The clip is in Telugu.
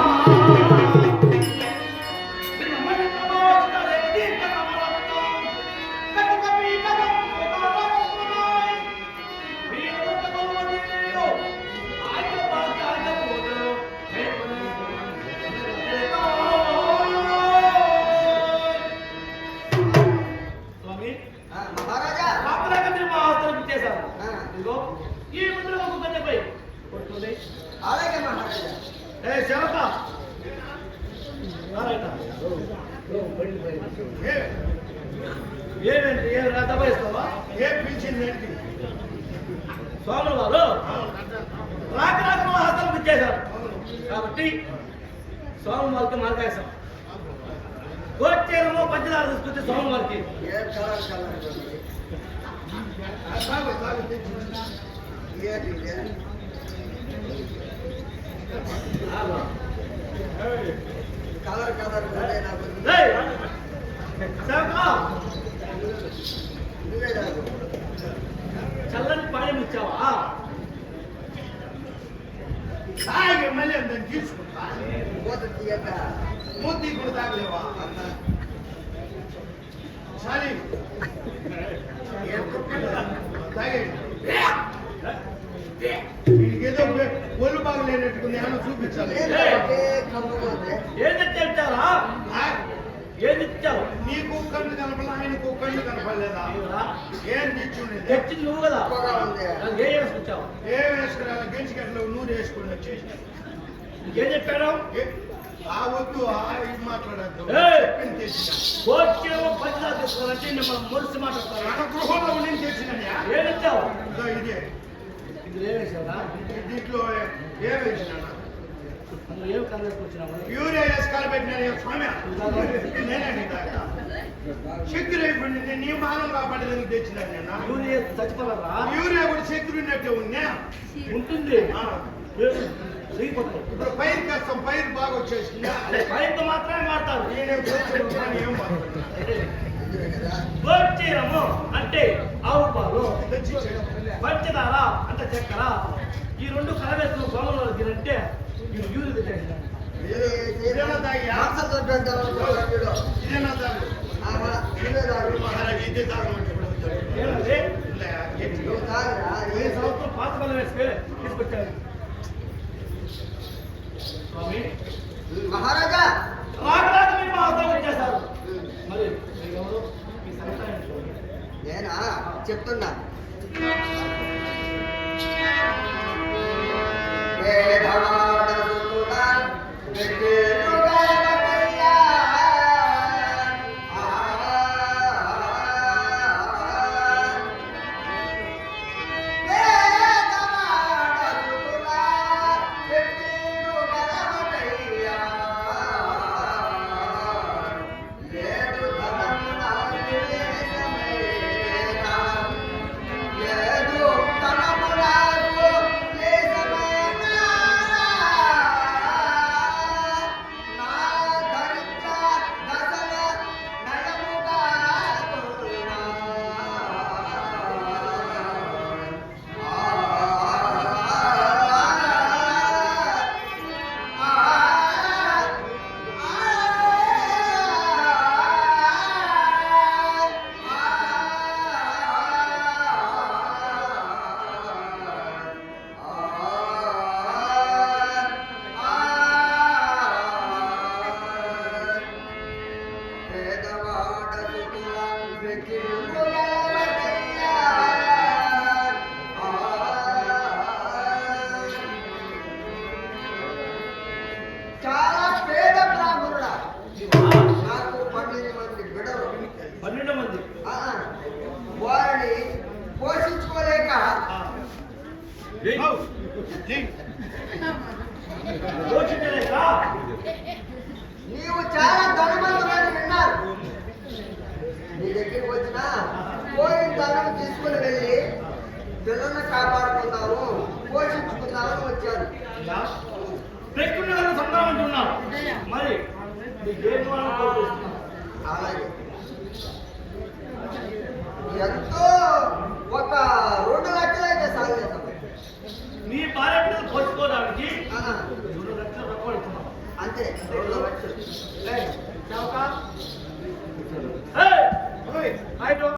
స్వామి ఏమేంటి ఏం రథ ఇస్తావా ఏ పిలిచిందేంటి స్వామి వారు రాక రాక మా హస్తాలకు ఇచ్చేశారు కాబట్టి స్వామి వారికి మార్గేశాం గోచేరము పంచదార తీసుకొచ్చి స్వామి వారికి Thank you. సాగు సాగు నువ్వే చదువు. చల్లని పాయం ఇచ్చావా? తాగి మళ్ళీ దాన్ని తీసుకుంటా. మూత తీయక. మూతి కూడా తాగలేవా? అన్న. సాలి తాగేయండి వీడికి ఏదో ఒళ్ళు బాగలేనట్టుకుంది ఏమన్నా చూపించాలి. ఏంటంటే ఉంది ఏది ఇచ్చావు? నీకు కళ్ళు కనపడలే ఆయనకు కళ్ళు కనపడలేదా? ఏం తెచ్చుండేది తెచ్చింది నువ్వు కదా. ఏ వేసుకొచ్చావు? ఏం వేసుకురా గెంచికట్లో నూనె వేసుకుని వచ్చేసి. ఇంకేం చెప్పాడు ఆ వద్దు ఆ ఇది మాట్లాడద్దు. తీసుకోవాలంటే మిమ్మల్ని మురిసి మాట్లాడతారా మన గృహంలో ఇదో ఇదే. దీంట్లో ఏం వేసినా నువ్వు ఏం కలర్ వేసుకొచ్చినావు యూరియా వేసి కలిపెట్టిన స్వామి? శక్తి అయిపోయింది. నీ మానం కాపాడేందుకు తెచ్చినాను నేను యూరియా చచ్చిపోవాలరా యూరియా కూడా శక్తి ఉన్నట్టే ఉన్నా? ఉంటుంది. ఇప్పుడు పైరు కష్టం పైరు బాగా వచ్చేసిందా? పైపు మాత్రమే వాడతారు నేనేం ఏం గోచీరము అంటే ఆవు పాలు. పంచదార అంటే చక్కెర. ఈ రెండు కలవేసుకుని గోమలో తినంటే నేను యూరి తెచ్చేసినాను ఇదేనా తాగియా? మాంసం దొడ్డంటావు చూడు ఇదేనా తాగు? ఆహా నువ్వే తాగు మహారాజ్ ఇదే తాగమంటే ఇప్పుడు అవుతాడు. ఏమండి ఇలా ఎట్టి. నువ్వు తాగురా ఈ ఏ సంవత్సరం పాత బలం వేసుకొని తీసుకొచ్చాను స్వామి మహారాజా రాకరాక మీరు మా వద్దకు వచ్చేసారు మరి మీరు ఎవరు మీ సంతానం ఏంటి? నేనా చెప్తున్నా నీవు చాలా ధనవంతులని విన్నారు. నీ దగ్గరికి వచ్చిన పోయిన ధనం తీసుకుని వెళ్ళి పిల్లల్ని కాపాడుకుందాము పోషించుకుందామని అంటున్నారు మరి అలాగే. ఎంతో